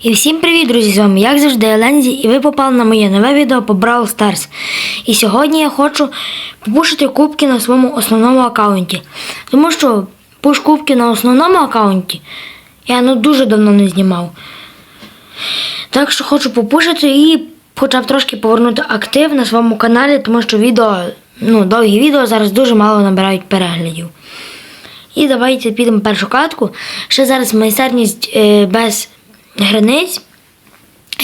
І всім привіт, друзі! З вами, як завжди, Елензі, і ви попали на моє нове відео по Brawl Stars. І сьогодні я хочу попушити кубки на своєму основному аккаунті. Тому що пуш кубки на основному аккаунті я ну дуже давно не знімав. Так що хочу попушити і хоча б трошки повернути актив на своєму каналі, тому що відео, ну, довгі відео зараз дуже мало набирають переглядів. І давайте підемо першу катку. Ще зараз майстерність е, без границь.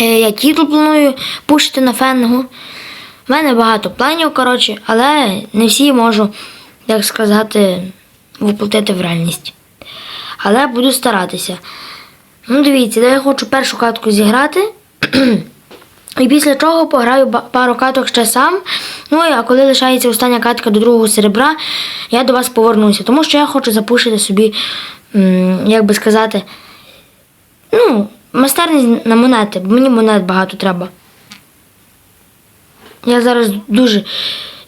Е, я тітул планую пушити на фенгу. У мене багато планів, коротше, але не всі можу, як сказати, воплотити в реальність. Але буду старатися. Ну, дивіться, я хочу першу катку зіграти. І після чого пограю пару каток ще сам. Ну а коли лишається остання катка до другого серебра, я до вас повернуся. Тому що я хочу запушити собі, як би сказати, ну, майстерність на монети, бо мені монет багато треба. Я зараз дуже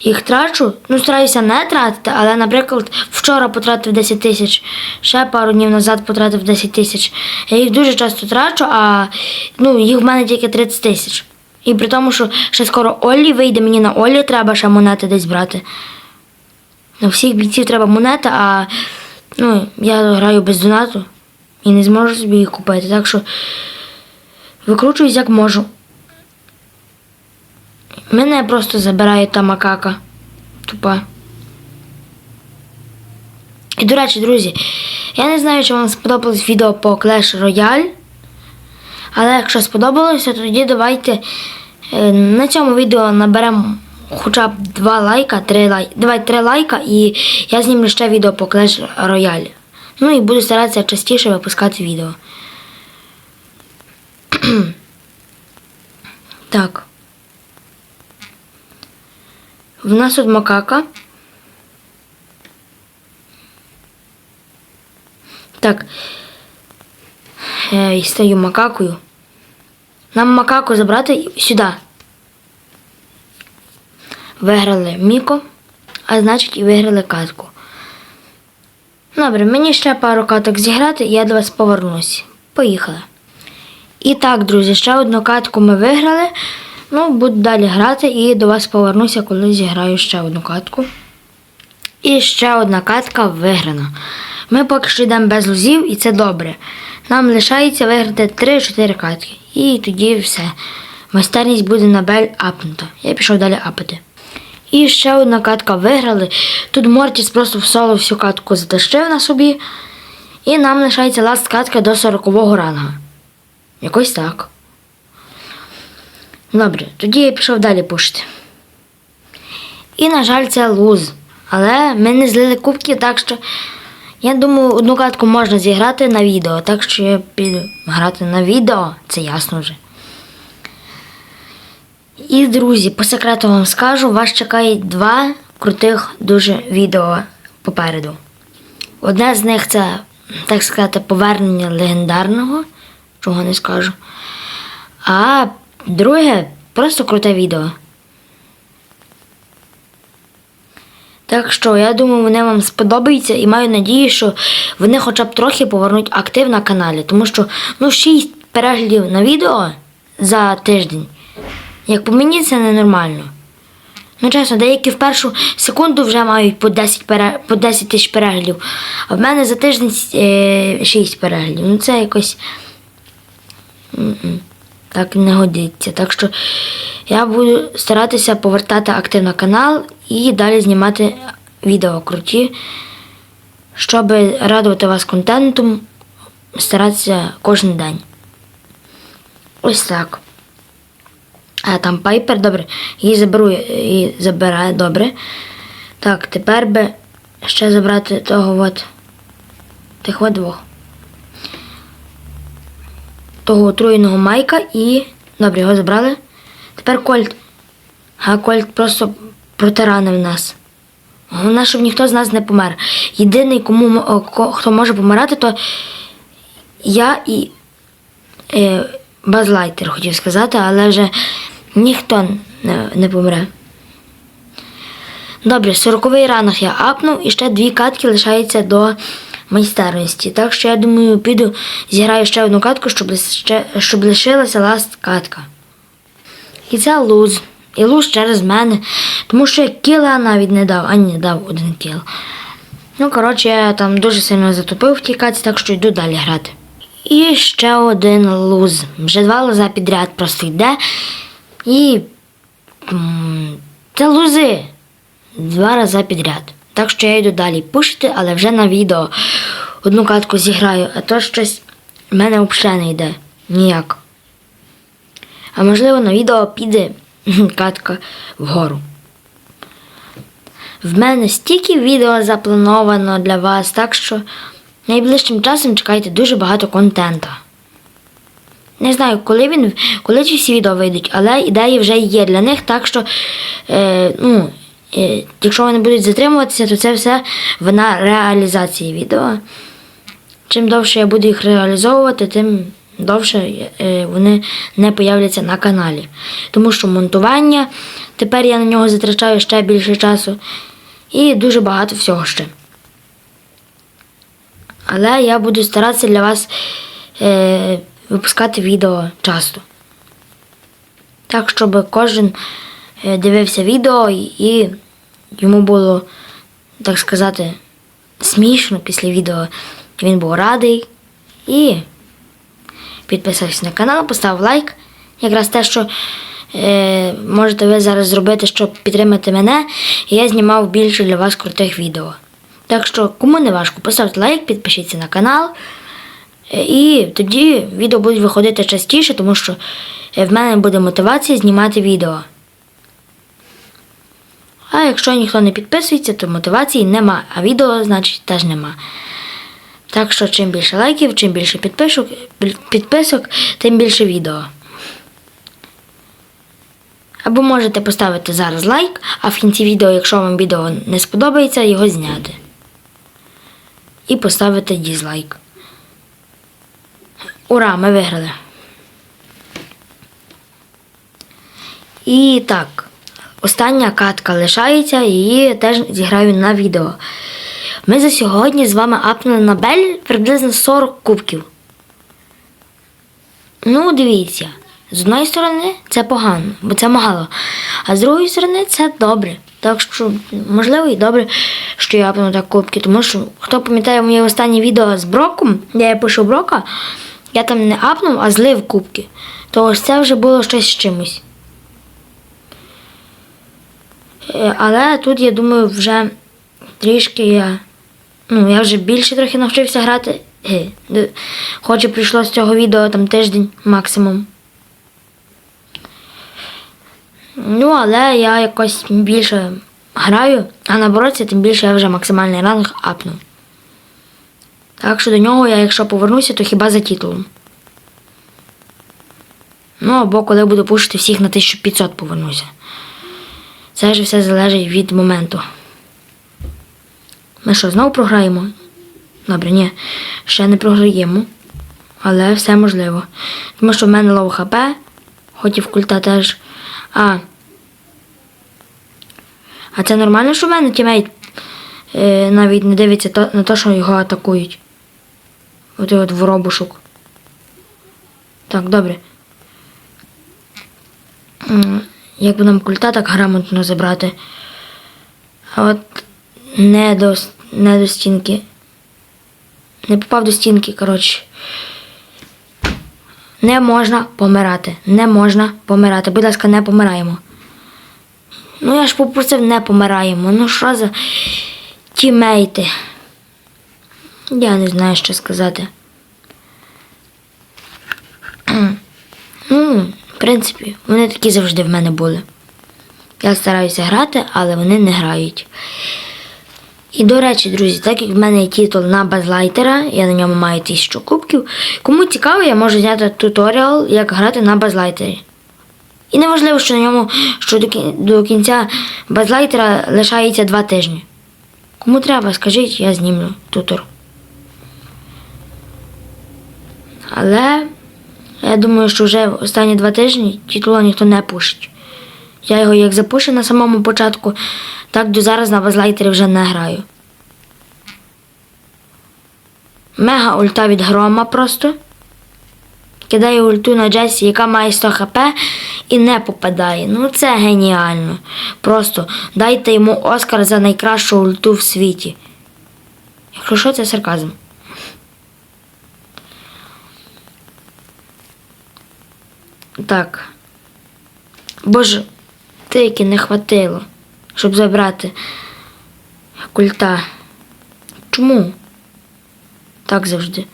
їх трачу. Ну, стараюся не тратити, але, наприклад, вчора потратив 10 тисяч, ще пару днів назад потратив 10 тисяч. Я їх дуже часто трачу, а ну, їх в мене тільки 30 тисяч. І при тому, що ще скоро Оллі вийде, мені на Оллі треба ще монети десь брати. На всіх бійців треба монети, а ну, я граю без донату і не зможу собі їх купити. Так що викручуюсь як можу. Мене просто забирає та макака. Тупа. І, до речі, друзі, я не знаю, чи вам сподобалось відео по Clash Royale. Але якщо сподобалося, тоді давайте е, на цьому відео наберемо хоча б 2 лайка, 3 лайка. Давай 3 лайка і я знімлю ще відео по Clash Royale. Ну і буду старатися частіше випускати відео. так. В нас тут макака. Так. Е, і стаю макакою. Нам макаку забрати сюди. Виграли Міко, а значить і виграли катку. Добре, мені ще пару каток зіграти, я до вас повернусь. Поїхали. І так, друзі, ще одну катку ми виграли. Ну, буду далі грати і до вас повернуся, коли зіграю ще одну катку. І ще одна катка виграна. Ми поки що йдемо без лузів, і це добре. Нам лишається виграти 3-4 катки. І тоді все. Майстерність буде на бель апнута. Я пішов далі апати. І ще одна катка виграли. Тут Мортіс просто в соло всю катку затащив на собі. І нам лишається ласт катка до 40-го ранга. Якось так. Добре, тоді я пішов далі пушити. І, на жаль, це луз. Але ми не злили кубки, так що я думаю, одну катку можна зіграти на відео, так що я піду грати на відео, це ясно вже. І, друзі, по секрету вам скажу, вас чекають два крутих дуже відео попереду. Одне з них це, так сказати, повернення легендарного, чого не скажу. А друге просто круте відео. Так що я думаю, вони вам сподобаються і маю надію, що вони хоча б трохи повернуть актив на каналі. Тому що ну 6 переглядів на відео за тиждень. Як по мені це ненормально. Ну, чесно, деякі в першу секунду вже мають по 10 пере... по 10 тисяч переглядів. А в мене за тиждень е... 6 переглядів. Ну це якось. Так не годиться. Так що я буду старатися повертати актив на канал і далі знімати відео круті, щоб радувати вас контентом, старатися кожен день. Ось так. А там пайпер, добре, її заберу і забирає, добре. Так, тепер би ще забрати того от тих от двох. Того отруєного майка і. Добре, його забрали. Тепер Кольт. А Кольт просто протаранив нас. Головне, щоб ніхто з нас не помер. Єдиний, кому хто може помирати, то я і е, Базлайтер хотів сказати, але вже ніхто не, не помре. Добре, 40-й ранок я апнув і ще дві катки лишається до майстерності. Так що я думаю, піду зіграю ще одну катку, щоб, лише, щоб лишилася ласт катка. І це луз. І луз через мене. Тому що я кіла навіть не дав, ані не дав один кіл. Ну, коротше, я там дуже сильно затопив в тій каці, так що йду далі грати. І ще один луз. Вже два луза підряд просто йде. І це лузи. Два рази підряд. Так що я йду далі пушити, але вже на відео одну катку зіграю, а то щось в мене взагалі не йде. Ніяк. А можливо на відео піде катка вгору. В мене стільки відео заплановано для вас, так що найближчим часом чекайте дуже багато контента. Не знаю, коли він, коли ці всі відео вийдуть, але ідеї вже є для них, так що, е, ну, е, якщо вони будуть затримуватися, то це все вина реалізації відео. Чим довше я буду їх реалізовувати, тим довше е, вони не появляться на каналі. Тому що монтування, тепер я на нього затрачаю ще більше часу. І дуже багато всього ще. Але я буду старатися для вас е, випускати відео часто. Так, щоб кожен е, дивився відео і, йому було, так сказати, смішно після відео. Він був радий і підписався на канал, поставив лайк. Якраз те, що е, можете ви зараз зробити, щоб підтримати мене, і я знімав більше для вас крутих відео. Так що, кому не важко, поставте лайк, підпишіться на канал. Е, І тоді відео будуть виходити частіше, тому що е, в мене буде мотивація знімати відео. А якщо ніхто не підписується, то мотивації нема, а відео, значить, теж нема. Так що чим більше лайків, чим більше підписок, підписок, тим більше відео. Або можете поставити зараз лайк, а в кінці відео, якщо вам відео не сподобається, його зняти. І поставити дізлайк. Ура, ми виграли. І так, остання катка лишається, її теж зіграю на відео. Ми за сьогодні з вами апнули на Бель приблизно 40 кубків. Ну, дивіться, з одної сторони це погано, бо це мало. А з другої сторони це добре. Так що, можливо, і добре, що я апнув так кубки. Тому що, хто пам'ятає моє останнє відео з Броком, де я пишу Брока, я там не апнув, а злив кубки. То ось це вже було щось з чимось. Е, Але тут, я думаю, вже трішки я. Ну, я вже більше трохи навчився грати. Е, Хоч і прийшло з цього відео там тиждень максимум. Ну, але я якось більше граю, а на бороться, тим більше я вже максимальний ранг апнув. Так що до нього я, якщо повернуся, то хіба за титулом. Ну, або коли буду пушити всіх на 1500 повернуся. Це ж все залежить від моменту. Ми що, знову програємо? Добре, ні, ще не програємо. Але все можливо. Тому що в мене лоу хп, хоч і в культа теж. А. А це нормально, що в мене тімейт е, навіть не дивиться на те, що його атакують. От і от воробушок. Так, добре. Як би нам культа так грамотно забрати. А от не до, не до стінки. Не попав до стінки, коротше. Не можна помирати. Не можна помирати. Будь ласка, не помираємо. Ну я ж попросив, не помираємо. Ну що за тімейти? Я не знаю, що сказати. Ну, в принципі, вони такі завжди в мене були. Я стараюся грати, але вони не грають. І до речі, друзі, так як в мене є титул на базлайтера, я на ньому маю 1000 кубків. Кому цікаво, я можу зняти туторіал, як грати на базлайтері. І неважливо, що на ньому що до кінця базлайтера лишається 2 тижні. Кому треба, скажіть, я знімлю тутор. Але я думаю, що вже останні два тижні титула ніхто не пушить. Я його як запушив на самому початку, так до зараз на базлайтері вже не граю. Мега ульта від грома просто. Кидаю ульту на Джесі, яка має 100 хп і не попадає. Ну це геніально. Просто дайте йому Оскар за найкращу ульту в світі. Якщо що, це сарказм. Так. Боже, тільки не хватило, щоб забрати культа. Чому? Так завжди.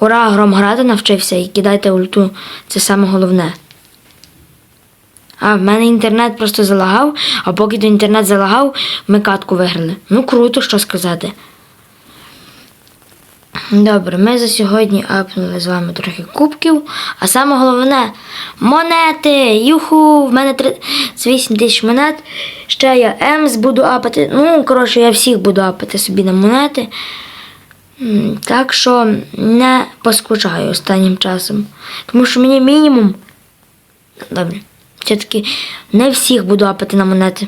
Ура, гром грати навчився і кидайте ульту. Це саме головне. А, в мене інтернет просто залагав, а поки то інтернет залагав, ми катку виграли. Ну круто, що сказати. Добре, ми за сьогодні апнули з вами трохи кубків. А саме головне монети! Юху! В мене 38 тисяч монет. Ще я Емс буду апати. Ну, коротше, я всіх буду апати собі на монети. Так що не поскучаю останнім часом. Тому що мені мінімум. Добре. Все-таки не всіх буду апати на монети.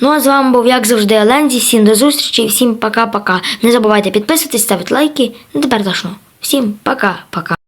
Ну а з вами був, як завжди, Олензі. Всім до зустрічі, всім пока-пока. Не забувайте підписуватись, ставити лайки. Ну тепер точно. Всім пока-пока.